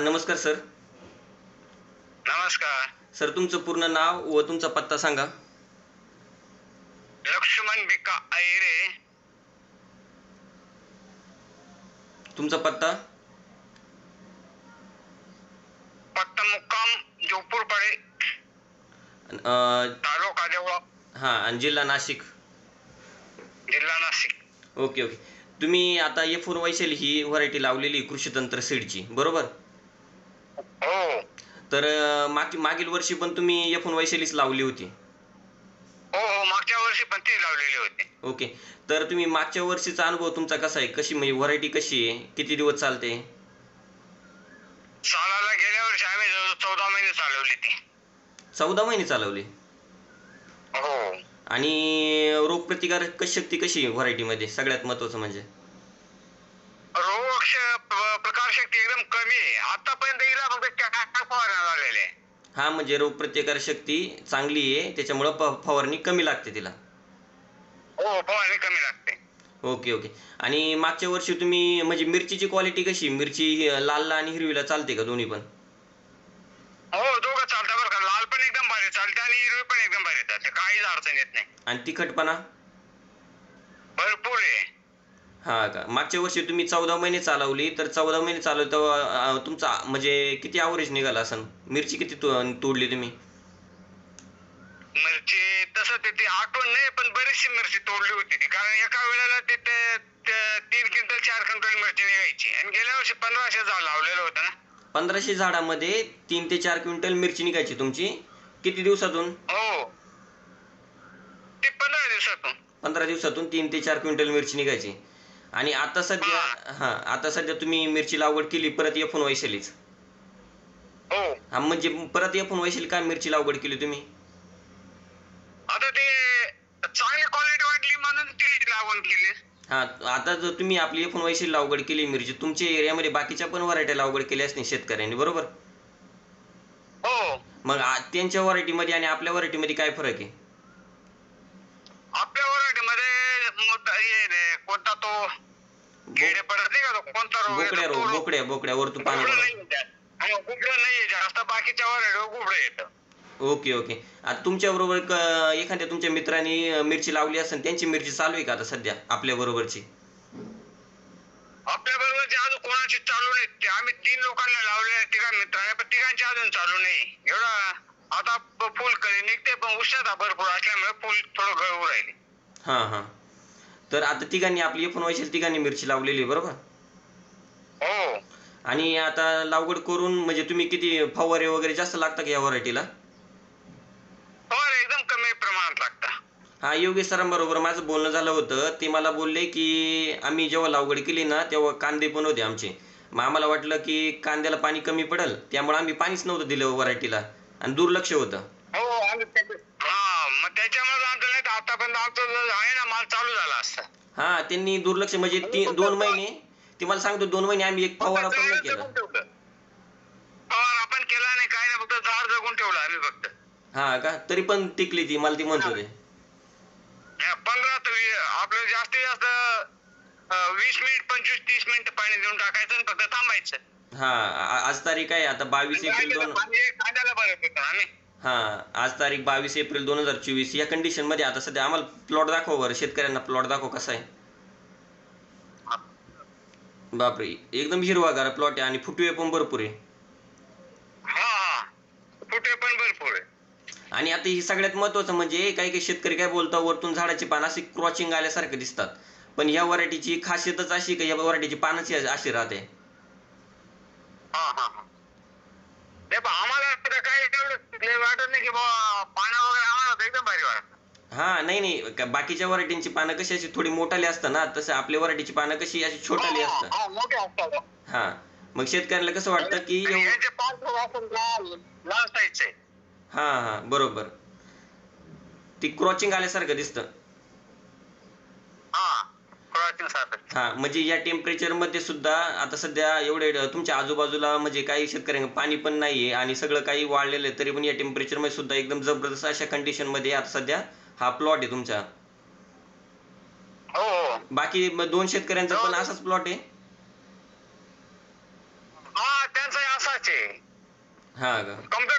नमस्कार सर. नमस्कार. सर तुमचं पूर्ण नाव व तुमचा पत्ता सांगा. लक्ष्मण बिका ऐरे तुमचा पत्ता? पत्ता मुक्काम जोपूरपाडे. अं, तालुका देवळा हां आणि जिल्हा नाशिक. जिल्हा नाशिक. Okay okay. तुम्ही आता ए फोर वैशाली ही व्हरायटी लावलेली कृषी तंत्र सीडची. बरोबर? हो. तर अं, माग मागील वर्षी पण तुम्ही ए फोन वैशालीच लावली होती. हो हो मागच्या वर्षी पण ती लावलेली होती. ओके. तर तुम्ही मागच्या वर्षीचा अनुभव तुमचा कसा आहे? कशी म्हणजे व्हरायटी कशी आहे? किती दिवस चालते? सालाला गेल्या वर्षी आम्ही जवळ चौदा महिने चालवली ती. चौदा महिने चालवली? हो. आणि रोगप्रतिकारक शक्ती कशी आहे व्हरायटीमध्ये? सगळ्यात महत्त्वाचं म्हणजे? रोग श- प- प्रकारशक्ती एकदम कमी आहे. आतापर्यंत हिला फक्त चार फवारण्या झालेल्या आहे. हा म्हणजे रोगप्रतिकार शक्ती चांगली आहे त्याच्यामुळं फवारणी कमी लागते तिला. हो फवारणी कमी लागते. Okay okay. आणि मागच्या वर्षी तुम्ही म्हणजे मिरचीची क्वालिटी कशी मिरची अं, लालला आणि हिरवीला चालते का दोन्ही पण? हो दोघं चालतं बरं का. लाल पण एकदम भारी चालते आणि हिरवी पण एकदम भारी चालते. काहीच अडचण येत नाही. आणि तिखटपणा? भरपूर आहे. हा का? मागच्या वर्षी तुम्ही चौदा महिने चालवली तर चौदा महिने चालवली तेव्हा अं, तुमचा म्हणजे किती ॲव्हरेज निघाला असन? मिरची किती तो तोडली तुम्ही? मिरची तसं ते ती आठवण नाही पण बरीचशी मिरची तोडली होती ती. कारण एका वेळेला ते- तीन क्विंटल चार क्विंटल मिरची निघायची. आणि गेल्या वर्षी पंधराशे झाड लावलेलं होतं ना. पंधराशे झाडामध्ये तीन ते चार क्विंटल मिरची निघायची तुमची. किती दिवसातून? हो. ते पंधरा दिवसातून. पंधरा दिवसातून तीन ते चार क्विंटल मिरची निघायची. आणि आता सध्या हा. आता सध्या तुम्ही मिरची लागवड केली परत येफून वैशालीच. हो. हा म्हणजे परत येफून वैशाली काय मिरची लागवड केली तुम्ही? आता ते चांगली क्वालिटी वाटली म्हणून ती लागवण केली. हा आता जर तुम्ही आपली येफून वैशाली लागवड केली मिरची तुमच्या एरियामध्ये बाकीच्या पण व्हरायटी लागवड केल्या असतील शेतकऱ्यांनी बरोबर? हो. मग त्यांच्या व्हरायटीमध्ये आणि आपल्या व्हरायटीमध्ये काय फरक आहे? आपल्या मोठा हे रे, कोणता तो किडे पडत नाही का तो? कोणता रोग बोकड्या रोग. बोकड्या. नाही. हा, नाहीये जास्त बाकीच्या वराठीवर गुबरं येतं. Okay okay. आता तुमच्या बरोबर एखाद्या तुमच्या मित्रांनी अं, मिरची लावली असेल त्यांची मिरची चालू आहे का आता सध्या आपल्या बरोबरची? आपल्या बरोबर अजून कोणाची चालू नाही. ते आम्ही तीन लोकांना लावले तिघा मित्रांनी पण तिघांची अजून चालू नाही. एवढा आता प- फुल कळी निघते पण उष्णता भरपूर असल्यामुळे फुल थोडं गळू राहिले. हां हां. तर आता तिघांनी आपली एकूण वैशाली तिघांनी मिरची लावलेली आहे बरोबर? हो. आणि आता लागवड करून म्हणजे तुम्ही किती फवारे वगैरे जास्त लागतात का या व्हरायटीला? फवार एकदम कमी प्रमाणात लागतं हा योगेश सरांबरोबर माझं बोलणं झालं होतं. ते मला बोलले की आम्ही जेव्हा लागवड केली ना तेव्हा कांदे पण होते आमचे. मग आम्हाला वाटलं की कांद्याला पाणी कमी पडेल त्यामुळे आम्ही पाणीच नव्हतं दिलं व्हरायटीला. आणि दुर्लक्ष होतं. हो आतापर्यंत आमचं आहे ना माल चालू झाला असता. हा त्यांनी दुर्लक्ष म्हणजे दोन महिने ते मला सांगतो दोन महिने आम्ही एक फवारा पण नाही केला. फवार आपण केला नाही काय नाही फक्त झाड जगून ठेवलं आम्ही फक्त. हा का? तरी पण टिकली ती मला ती म्हणत होते. हा, पंधरा ते वी- आपलं जास्तीत जास्त अं, वीस मिनिट पंचवीस तीस मिनिट पाणी देऊन टाकायचं आणि फक्त थांबायचं. हा आ- आज तारीख आहे आता बावीस एप्रिल दोन कांद्याला बरं आम्ही. हा आज तारीख बावीस एप्रिल दोन हजार चोवीस. या कंडिशनमध्ये आता सध्या आम्हाला प्लॉट दाखव बरं. शेतकऱ्यांना प्लॉट दाखव कसा आहे. बापरे एकदम हिरवागार प्लॉट आहे आणि फुटवे पण भरपूर आहे. हा हा फुटे पण भरपूर आहे. आणि आता ही सगळ्यात महत्वाचं म्हणजे काही काही शेतकरी काय बोलतात वरतून झाडाची पानं अशी क्रॉचिंग आल्यासारखे दिसतात. पण ह्या व्हरायटीची खासियतच अशी का या व्हरायटीची पानच अशी राहते हा हा हा नाही पण आम्हाला आता काय वाटत नाही की बा पाण्या वगैरे आम्हाला तर एकदम भारी वाटत. हा नाही नाही का- बाकीच्या व्हरायटींची पानं कशी अशी थोडी मोठाली असतात ना तसं आपल्या व्हरायटीची पानं कशी अशी छोटाली असतात. हा, मोठे असतात. हा मग शेतकऱ्याला कसं वाटतं की आणि एवढं- यांचे पाच लोक असतात लाल लाल साईजचे हा हा बरोबर. ती क्रॉचिंग आल्यासारखं दिसतं. हा हा म्हणजे या टेम्परेचरमध्ये सुद्धा आता सध्या एवढे तुमच्या आजूबाजूला म्हणजे काही शेतकऱ्यांना पाणी पण नाहीये आणि सगळं काही वाढलेलं आहे तरी पण या टेम्परेचरमध्ये सुद्धा एकदम जबरदस्त अशा कंडिशनमध्ये आता सध्या हा प्लॉट आहे तुमचा. हो हो. बाकी दोन शेतकऱ्यांचा पण असाच प्लॉट आहे? हा त्यांचा असा हा का?